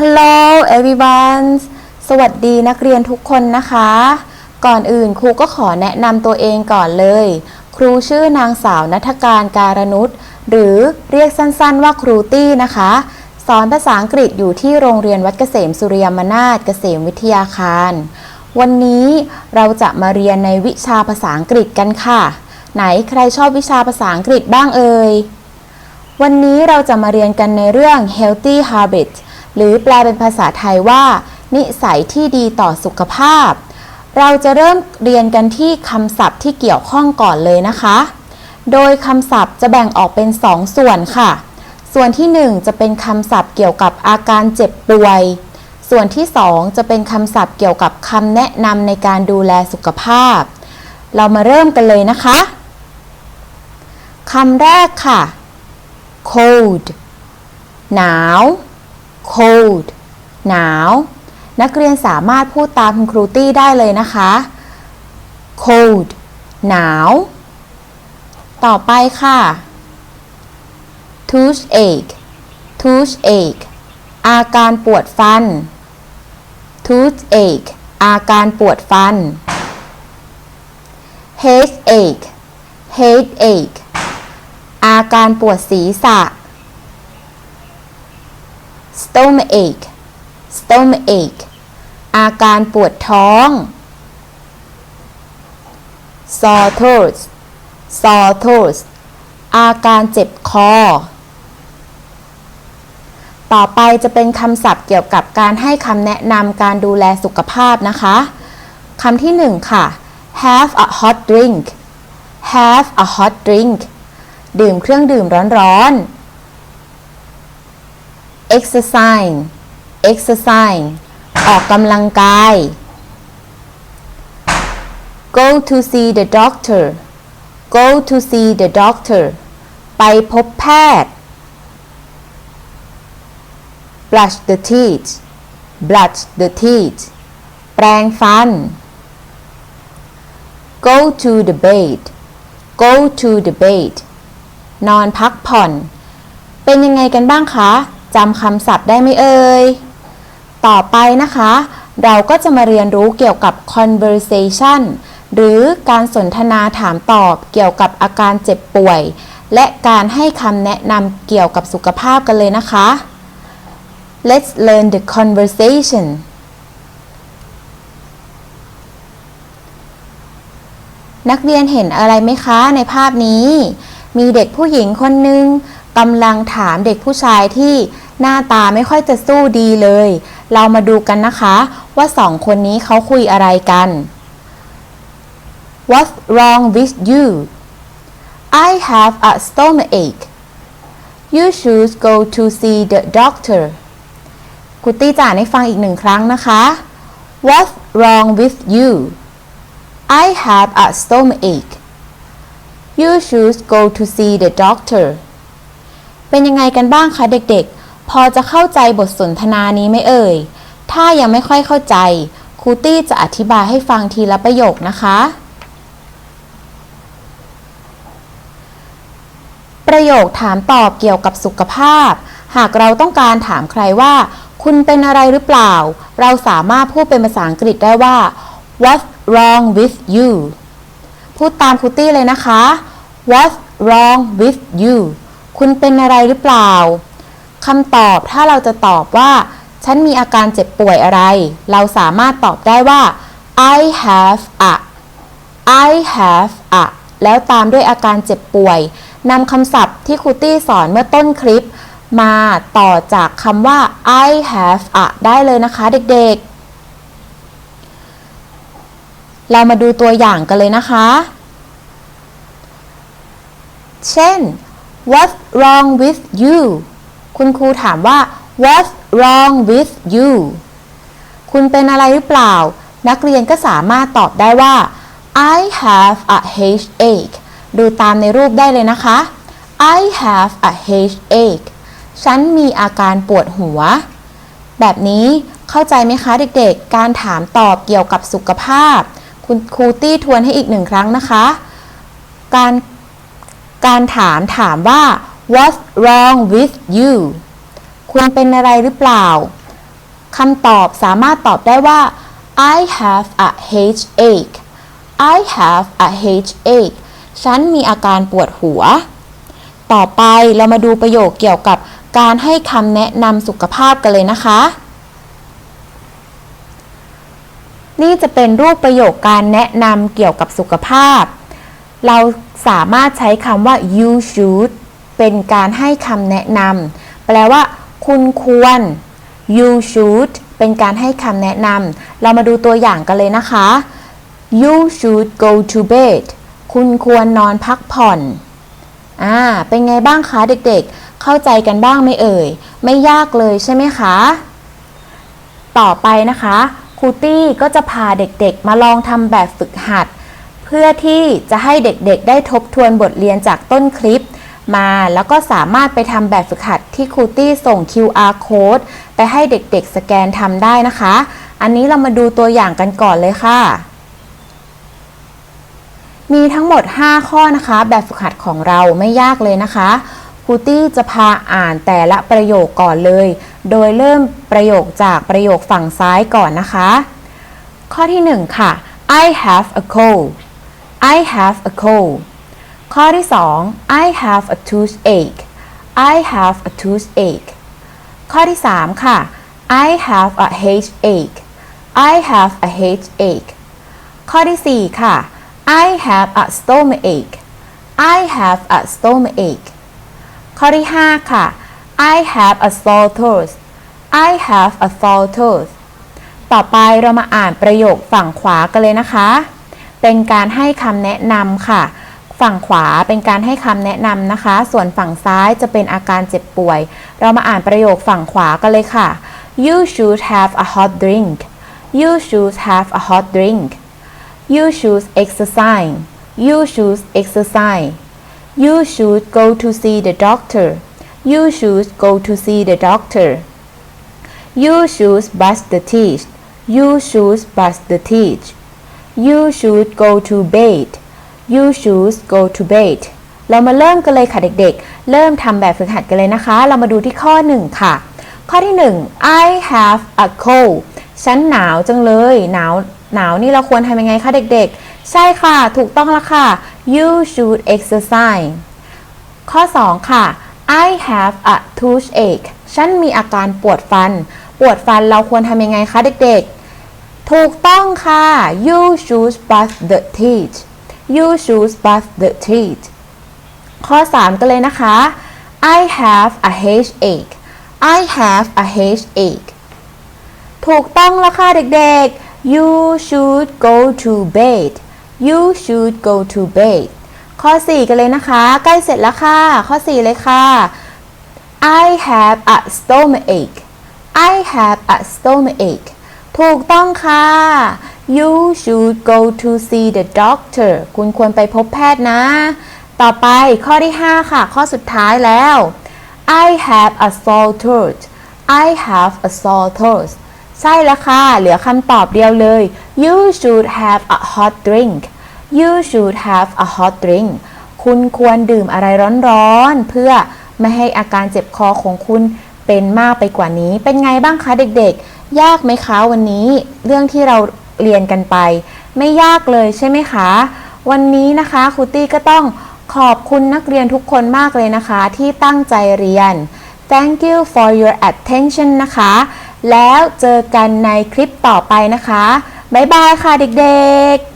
Hello everyone สวัสดีนักเรียนทุกคนนะคะ ก่อนอื่นครูก็ขอแนะนำตัวเองก่อนเลย ครูชื่อนางสาวนัทการการนุชหรือเรียกสั้นๆว่าครูตี้นะคะ สอนภาษาอังกฤษอยู่ที่โรงเรียนวัดเกษมสุริยมนาถเกษมวิทยาคาร วันนี้เราจะมาเรียนในวิชาภาษาอังกฤษกันค่ะ ไหนใครชอบวิชาภาษาอังกฤษบ้างเอ่ยวันนี้เราจะมาเรียนกันในเรื่อง healthy habits หรือแปลเป็นภาษาไทยว่า นิสัยที่ดีต่อสุขภาพ เราจะเริ่มเรียนกันที่คำศัพท์ที่เกี่ยวข้องก่อนเลยนะคะ โดยคำศัพท์จะแบ่งออกเป็น 2 ส่วนค่ะ ส่วนที่ 1 จะเป็นคำศัพท์เกี่ยวกับอาการเจ็บป่วย ส่วนที่ 2 จะเป็นคำศัพท์เกี่ยวกับคำแนะนำในการดูแลสุขภาพ เรามาเริ่มกันเลยนะคะคำแรกค่ะ cold หนาว cold หนาว นักเรียนสามารถพูดตามคุณครูตี้ได้เลยนะคะ cold หนาว ต่อไปค่ะ toothache toothache อาการปวดฟัน toothache อาการปวดฟัน headache headache อาการปวดศีรษะ stomachache stomachache อาการปวดท้อง sore throat sore throat อาการเจ็บคอ ต่อไปจะเป็นคำศัพท์เกี่ยวกับการให้คำแนะนำการดูแลสุขภาพนะคะ คำที่หนึ่งค่ะ have a hot drink have a hot drink ดื่มเครื่องดื่มร้อนๆ exercise exercise ออกกำลังกาย go to see the doctor go to see the doctor ไปพบแพทย์ brush the teeth brush the teeth แปรงฟัน go to the bed go to the bed นอนพักผ่อน เป็นยังไงกันบ้างคะ จำคำศัพท์ได้ไหมเอ่ย ต่อไปนะคะ เราก็จะมาเรียนรู้เกี่ยวกับ conversation หรือการสนทนาถามตอบเกี่ยวกับอาการเจ็บป่วย และการให้คำแนะนำเกี่ยวกับสุขภาพกันเลยนะคะ Let's learn the conversation นักเรียนเห็นอะไรไหมคะในภาพนี้ มีเด็กผู้หญิงคนหนึ่งกำลังถามเด็กผู้ชายที่ หน้าตาไม่ค่อยจะสู้ดีเลย เรามาดูกันนะคะว่าสองคนนี้เขาคุยอะไรกัน What's wrong with you I have a stomachache You should go to see the doctor คุตตี้จ่านให้ฟังอีกหนึ่งครั้งนะคะ What's wrong with you I have a stomachache You should go to see the doctor เป็นยังไงกันบ้างคะเด็กๆ พอจะเข้าใจบทสนทนานี้ไหมเอ่ย ถ้ายังไม่ค่อยเข้าใจครูตี้จะอธิบายให้ฟังทีละประโยคนะคะ ประโยคถามตอบเกี่ยวกับสุขภาพ หากเราต้องการถามใครว่า คุณเป็นอะไรหรือเปล่า เราสามารถพูดเป็นภาษาอังกฤษได้ว่า What's wrong with you พูดตามครูตี้เลยนะคะ What's wrong with you คุณเป็นอะไรหรือเปล่า คำตอบถ้าเราจะตอบว่า ฉันมีอาการเจ็บป่วยอะไร เราสามารถตอบได้ว่า I have a I have a แล้วตามด้วยอาการเจ็บป่วยนำคำศัพท์ที่ครูตี้สอนเมื่อต้นคลิป มาต่อจากคำว่า I have a ได้เลยนะคะเด็กๆ เรามาดูตัวอย่างกันเลยนะคะ เช่น What's wrong with you คุณครูถามว่า What's wrong with you คุณเป็นอะไรหรือเปล่า นักเรียนก็สามารถตอบได้ว่า I have a headache ดูตามในรูปได้เลยนะคะ I have a headache ฉันมีอาการปวดหัว แบบนี้เข้าใจไหมคะเด็กๆ การถามตอบเกี่ยวกับสุขภาพ คุณครูตี้ทวนให้อีกหนึ่งครั้งนะคะ การการถามถามว่า What's wrong with you คุณเป็นอะไรหรือเปล่าคำตอบสามารถตอบได้ว่า I have a headache I have a headache ฉันมีอาการปวดหัว ต่อไปเรามาดูประโยคเกี่ยวกับการให้คำแนะนำสุขภาพกันเลยนะคะ นี่จะเป็นรูปประโยคการแนะนำเกี่ยวกับสุขภาพ เราสามารถใช้คำว่า you should เป็นการให้คำแนะนำแปลว่า คุณควร you should เป็นการให้คำแนะนำเรามาดูตัวอย่างกันเลยนะคะ you should go to bed คุณควรนอนพักผ่อนอ่าเป็นไงบ้างคะเด็กๆ เข้าใจกันบ้างไหมเอ่ย ไม่ยากเลยใช่ไหมคะ ต่อไปนะคะครูตี้ก็จะพาเด็กๆ มาลองทำแบบฝึกหัด เพื่อที่จะให้เด็กๆ ได้ทบทวนบทเรียนจากต้นคลิป มาแล้วก็สามารถไปทำแบบฝึกหัดที่ครูตี้ส่ง QR code ไปให้เด็กๆสแกนทำได้นะคะ อันนี้เรามาดูตัวอย่างกันก่อนเลยค่ะ มีทั้งหมด 5 ข้อนะคะ แบบฝึกหัดของเราไม่ยากเลยนะคะครูตี้จะพาอ่านแต่ละประโยคก่อนเลย โดยเริ่มประโยคจากประโยคฝั่งซ้ายก่อนนะคะ ข้อที่ 1 ค่ะ I have a cold I have a cold ข้อที่ 2 I have a toothache I have a toothache ข้อที่ 3 ค่ะ I have a headache I have a headache ข้อที่ 4 ค่ะ I have a stomachache I have a stomachache ข้อที่ 5 ค่ะ I have a sore throat I have a sore throat ต่อไปเรามาอ่านประโยคฝั่งขวากันเลยนะคะ เป็นการให้คำแนะนำค่ะ ฝั่งขวาเป็นการให้คำแนะนำนะคะ ส่วนฝั่งซ้ายจะเป็นอาการเจ็บป่วย เรามาอ่านประโยคฝั่งขวากันเลยค่ะ You should have a hot drink You should have a hot drink You should exercise You should exercise You should go to see the doctor You should go to see the doctor You should brush the teeth You should brush the teeth You should go to bed You should go to bed เรามาเริ่มกันเลยค่ะเด็กๆ เริ่มทำแบบฝึกหัดกันเลยนะคะ เรามาดูที่ข้อ 1 ค่ะ ข้อที่ 1 I have a cold ฉันหนาวจังเลย หนาว หนาวนี่เราควรทำยังไงคะเด็กๆ ใช่ค่ะ ถูกต้องแล้วค่ะ You should exercise ข้อ 2 ค่ะ I have a toothache ฉันมีอาการปวดฟัน ปวดฟันเราควรทำยังไงคะเด็กๆ ถูกต้องค่ะ You should brush the teeth You should brush the teeth ข้อ 3 กันเลยนะคะ I have a headache I have a headache ถูกต้องแล้วค่ะเด็กๆ You should go to bed You should go to bed ข้อ 4 กันเลยนะคะ ใกล้เสร็จแล้วค่ะ ข้อ 4 เลยค่ะ I have a stomachache I have a stomachache ถูกต้องค่ะ You should go to see the doctor คุณควรไปพบแพทย์นะ ต่อไปข้อที่ 5 ค่ะ ข้อสุดท้ายแล้ว I have a sore throat I have a sore throat ใช่แล้วค่ะ เหลือคำตอบเดียวเลย You should have a hot drink You should have a hot drink คุณควรดื่มอะไรร้อนๆ เพื่อไม่ให้อาการเจ็บคอของคุณเป็นมากไปกว่านี้ เป็นไงบ้างคะเด็กๆ ยากไหมคะวันนี้ เรื่องที่เรา เรียนกันไป ไม่ยากเลยใช่ไหมคะ วันนี้นะคะครูตี้ก็ต้องขอบคุณนักเรียนทุกคนมากเลยนะคะ ที่ตั้งใจเรียน Thank you for your attention นะคะ แล้วเจอกันในคลิปต่อไปนะคะ บ๊ายบายค่ะเด็กๆ